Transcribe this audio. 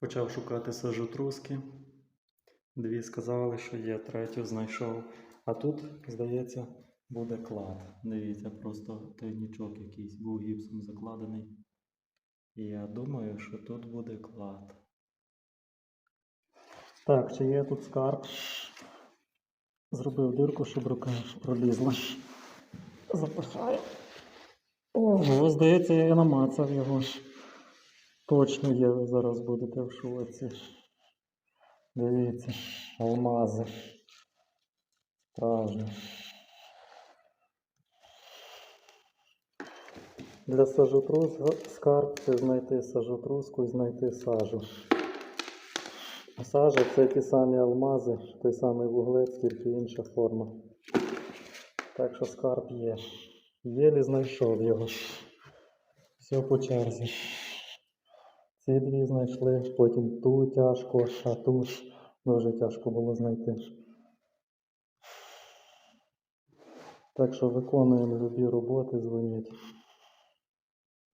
Почав шукати сажотруски. Дві сказали, що є, третю знайшов. А тут, здається, буде клад. Дивіться, просто тайнічок якийсь був гіпсом закладений. І я думаю, що тут буде клад. Так, чи є тут скарб? Зробив дирку, щоб рука пролізла. Запихаю. Ого, здається, я намацав його. Точно є, ви зараз будете в шоці. Дивіться, алмази. Справжні. Для сажотруска скарб це знайти сажотруску і знайти сажу. Сажа це ті самі алмази, той самий вуглець, тільки інша форма. Так що скарб є. Єлі знайшов його. Все по черзі. Ці дві знайшли, потім ту тяжко, а ту ж дуже тяжко було знайти. Так що виконуємо любі роботи, дзвоніть.